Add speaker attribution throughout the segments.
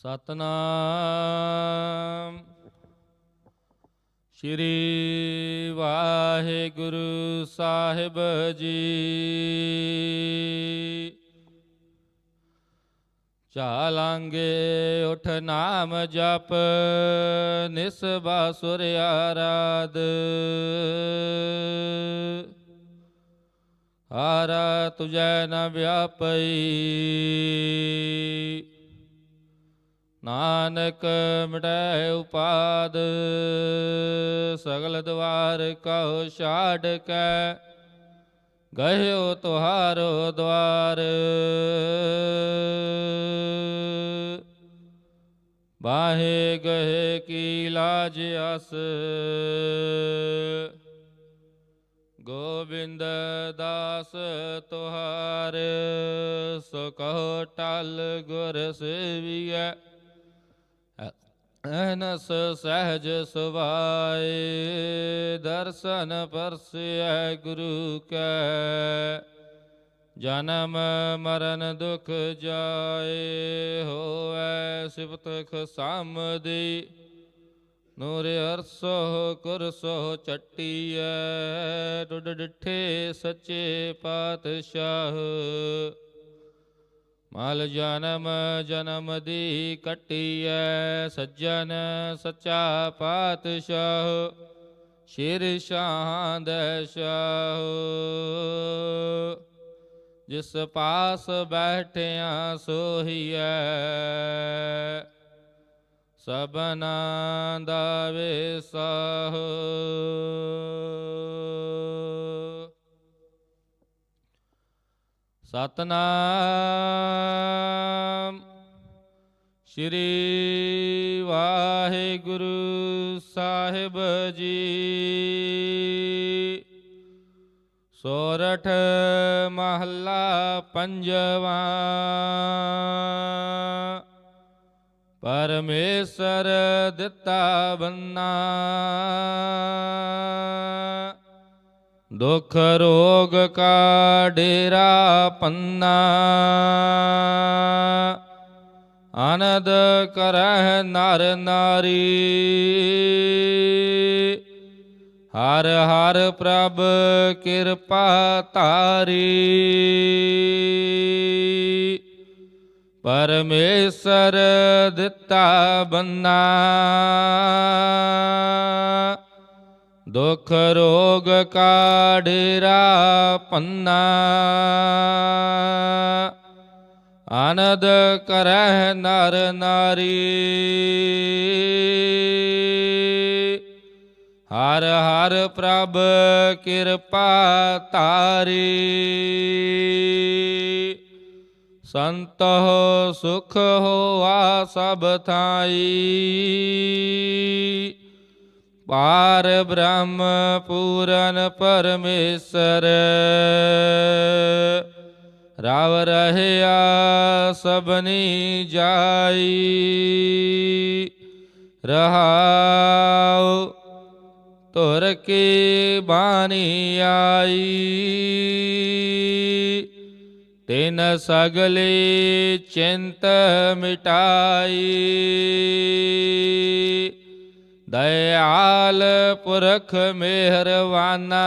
Speaker 1: ਸਤਨਾਮ। ਸ਼੍ਰੀ ਵਾਹਿਗੁਰੂ ਸਾਹਿਬ ਜੀ। ਚਾਲਾਂਗੇ ਉਠ ਨਾਮ ਜਪ ਨਿਸਬਾ ਸੁਰ ਆਰਾਧ। ਹਾਰਾ ਤੁਜੈ ਨ ਵਿਆਪਈ। ਨਾਨਕ ਮਿਟੈ ਉਪਾਦ, ਸਗਲ ਦਵਾਰ ਕਉ ਛਾੜ ਕੈ, ਗਹਿਓ ਤੁਹਾਰੋ ਦਵਾਰ। ਬਾਹੇ ਗਏ ਕੀ ਲਾਜ ਅਸ, ਗੋਬਿੰਦ ਦਾਸ ਤੁਹਾਰ, ਸੋ ਕਹੋ ਟਲ ਗੁਰ ਸੇਵੀਐ। ਅਨਸ ਸਹਿਜ ਸੁਭਾਏ ਦਰਸ਼ਨ ਪਰਸਿਐ ਗੁਰੂ ਕੈ। ਜਨਮ ਮਰਨ ਦੁਖ ਜਾਏ ਹੋਵੈ ਸਿਫਤ ਖਸਮਦੀ। ਨੂਰ ਅਰਸੋ ਕੁਰਸੋ ਚੱਟੀਐ, ਡੁੱਡ ਡਿਠੇ ਸੱਚੇ ਪਾਤਸ਼ਾਹ। ਮਲ ਜਨਮ ਜਨਮ ਦੀ ਕਟੀਐ, ਸੱਜਣ ਸੱਚਾ ਪਾਤਸ਼ਾਹ, ਸ਼ੇਰ ਸ਼ਾਹ। ਦੇ ਜਿਸ ਪਾਸ ਬੈਠਿਆ ਸੋਹੀਐ ਸਬਨਾ ਦਾ ਵੇਸਾਹ। ਸਤਨਾਮ ਸ਼੍ਰੀ ਵਾਹਿਗੁਰੂ ਸਾਹਿਬ ਜੀ। ਸੋਰਠ ਮਹੱਲਾ ਪੰਜਵਾ। ਪਰਮੇਸ਼ਰ ਦਿੱਤਾ ਬੰਨਾ। ਦੁਖ ਰੋਗ ਕਾ ਡੇਰਾ ਪੰਨਾ। ਆਨੰਦ ਕਰਹਿ ਨਰ ਨਾਰੀ। ਹਰ ਹਰ ਪ੍ਰਭ ਕਿਰਪਾ ਤਾਰੀ ਪਰਮੇਸ਼ਰ ਦਿੱਤਾ ਬੰਨਾ। ਦੁਖ ਰੋਗ ਕਾ ਪੰਨਾ। ਆਨੰਦ ਕਰਹਿ ਨਰ ਨਾਰੀ। ਹਰ ਹਰ ਪ੍ਰਭ ਕਿਰਪਾ ਤਾਰੀ ਸੰਤ ਹੋ ਸੁਖ ਹੋਆ ਸਭ ਥਾਈ। ਪਾਰ ਬ੍ਰਹਮ ਪੂਰਨ ਪਰਮੇਸ਼ਰ। ਰਾਵ ਰਹਿਆ ਸਭਨੀ ਜਾਈ, ਰਹਾਉ ਤੁਰ ਕੀ ਬਾਣੀ ਆਈ। ਤਿਨ ਸਗਲੇ ਚਿੰਤ ਮਿਟਾਈ, ਦਇਆਲ ਪੁਰਖ ਮਿਹਰਵਾਨਾ।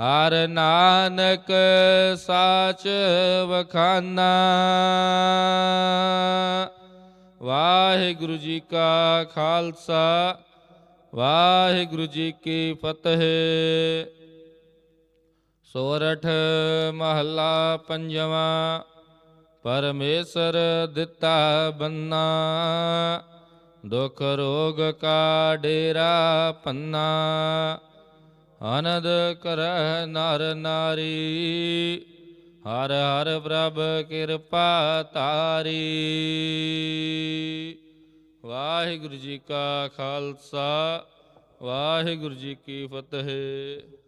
Speaker 1: ਹਰ ਨਾਨਕ ਸਾਚ ਵਖਾਨਾ। ਵਾਹਿਗੁਰੂ ਜੀ ਕਾ ਖਾਲਸਾ, ਵਾਹਿਗੁਰੂ ਜੀ ਕੀ ਫਤਿਹ। ਸੋਰਠ ਮਹੱਲਾ ਪੰਜਵਾ, ਪਰਮੇਸ਼ਰ ਦਿੱਤਾ ਬੰਨਾ। ਦੁਖ ਰੋਗ ਕਾ ਡੇਰਾ ਪੰਨਾ। ਆਨੰਦ ਕਰਹਿ ਨਰ ਨਾਰੀ, ਹਰ ਹਰ ਪ੍ਰਭ ਕਿਰਪਾ ਤਾਰੀ ਵਾਹਿਗੁਰੂ ਜੀ ਕਾ ਖਾਲਸਾ, ਵਾਹਿਗੁਰੂ ਜੀ ਕੀ ਫਤਿਹ।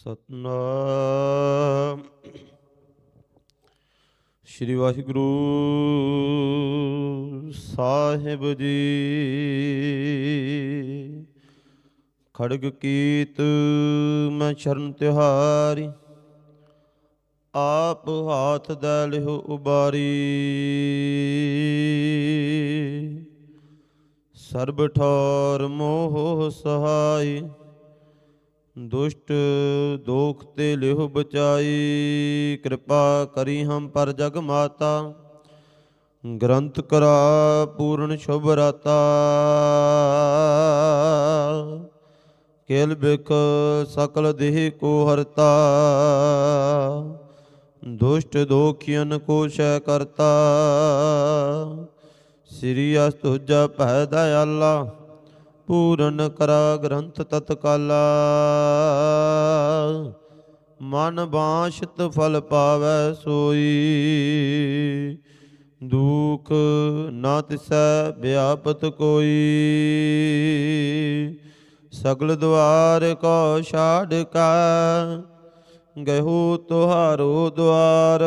Speaker 2: ਸਤਨਾਮ। ਸ੍ਰੀ ਵਾਹਿਗੁਰੂ ਸਾਹਿਬ ਜੀ। ਖੜਗ ਕੀਤ ਮੈਂ ਸ਼ਰਨ ਤਿਹਾਰੀ, ਆਪ ਹਾਥ ਦੇ ਲਿਹੁ ਉਬਾਰੀ। ਸਰਬ ਠੌਰ ਮੋਹ ਸਹਾਈ ਦੁਸ਼ਟ ਦੋਖ ਤੇ ਲਿਹੁ ਬਚਾਈ, ਕਿਰਪਾ ਕਰੀ ਹਮ ਪਰ ਜਗ ਮਾਤਾ। ਗ੍ਰੰਥ ਕਰਾ ਪੂਰਨ ਸ਼ੁਭ ਰਾਤਾ। ਕੇਲ ਬਿਖ ਸਕਲ ਦੇਹ ਕੋ ਹਰਤਾ। ਦੁਸ਼ਟ ਦੋਖੀਨ ਕੋ ਸ਼ੈ ਕਰਤਾ। ਸ੍ਰੀ ਅਸਤੁਜ ਭੈ ਦਇਆਲਾ। ਪੂਰਨ ਕਰਾ ਗ੍ਰੰਥ ਤਤਕਾਲਾ। ਮਨ ਬਾਸ਼ਤ ਫਲ ਪਾਵੈ ਸੋਈ। ਦੁਖ ਨਾ ਤਿਸੈ ਵਿਆਪਤ ਕੋਈ। ਸਗਲ ਦੁਆਰ ਕੋ ਛਾੜ ਕਾ। ਗਹੂ ਤੁਹਾਰੋ ਦੁਆਰ।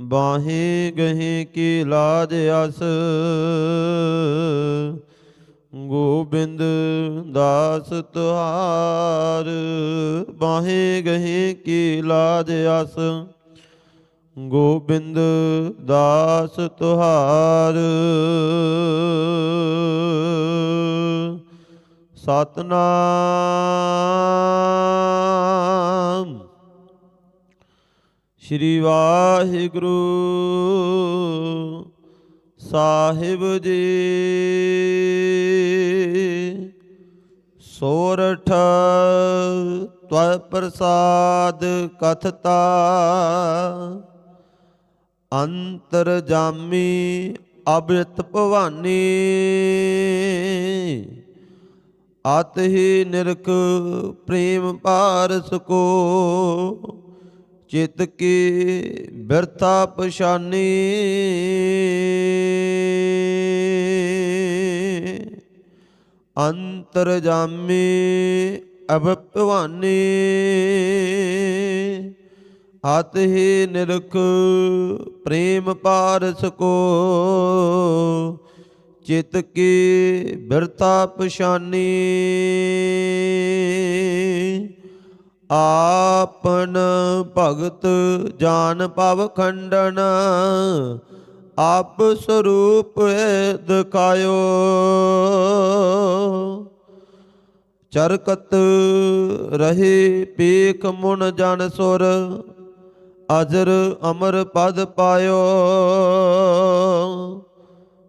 Speaker 2: ਬਾਹੇ ਗਹੇ ਕੀ ਲਾਜ ਅਸ। ਗੋਬਿੰਦ ਦਾਸ ਤੁਹਾਰ, ਬਾਹੇ ਗਹੇ ਕੀ ਲਾਜ ਅਸ। ਗੋਬਿੰਦ ਦਾਸ ਤੁਹਾਰ, ਸਤਨਾਮ। ਸ਼੍ਰੀ ਵਾਹਿਗੁਰੂ ਸਾਹਿਬ ਜੀ। ਸੋਰਠ ਤਵ ਪ੍ਰਸਾਦ ਕਥਤਾ। ਅੰਤਰ ਜਾਮੀ ਅਬਿਤ ਭਵਾਨੀ। ਆਤ ਹੀ ਨਿਰਖ ਪ੍ਰੇਮ ਪਾਰਸ ਕੋ ਚਿਤ ਕੀ ਬਿਰਥਾ ਪਛਾਨੀ। ਅੰਤਰ ਜਾਮੀ ਅਬ ਭਵਾਨੀ। ਆਤ ਹੀ ਨਿਰਖ ਪ੍ਰੇਮ ਪਾਰਸ ਕੋ। ਚਿਤ ਕੀ ਬਿਰਤਾ ਪਛਾਨੀ। ਆਪਨ ਭਗਤ ਜਾਨ ਪਵ ਖੰਡਨ, ਆਪ ਸਰੂਪ ਦਿਖਾਇਓ ਚਰਕਤ ਰਹੇ ਪੀਖ ਮੁਨ ਜਨ ਸੁਰ, ਅਜਰ ਅਮਰ ਪਦ ਪਾਇਓ।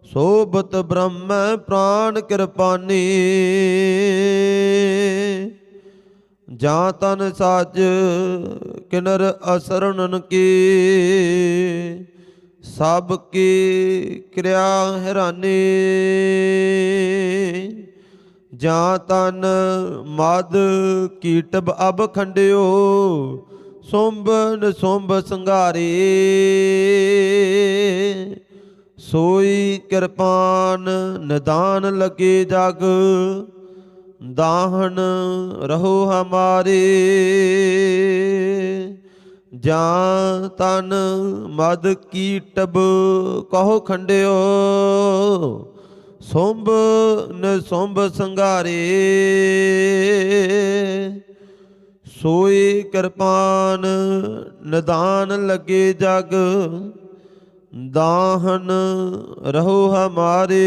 Speaker 2: ਸੋਬਤ ਬ੍ਰਹਮ ਪ੍ਰਾਨ ਕਿਰਪਾਨੀ ਜਾਂ ਤਨ ਸਾਜ ਕਿਨਰ ਅਸਰਣਨ ਕੀ, ਸਭ ਕੀ ਕਿਰਿਆ ਹੈਰਾਨੀ। ਜਾਂ ਤਨ ਮਦ ਕੀਟਬ ਅਬ ਖੰਡਿਓ, ਸੁੰਭ ਨਸੁੰਭ ਸੰਘਾਰੇ। ਸੋਈ ਕਿਰਪਾਨ ਨਿਦਾਨ ਲਗੇ ਜਗ ਦਾਹਨ ਰਹੋ ਹਮਾਰੇ। ਜਾਂ ਤਨ ਮਦ ਕੀਟਬ ਕਹੋ ਖੰਡਿਓ। ਸੁੰਭ ਨ ਸੁੰਭ ਸੰਘਾਰੇ। ਸੋਈ ਕਿਰਪਾਨ ਨਿਦਾਨ ਲੱਗੇ ਜਗ। ਦਾਹਨ ਰਹੋ ਹਮਾਰੇ।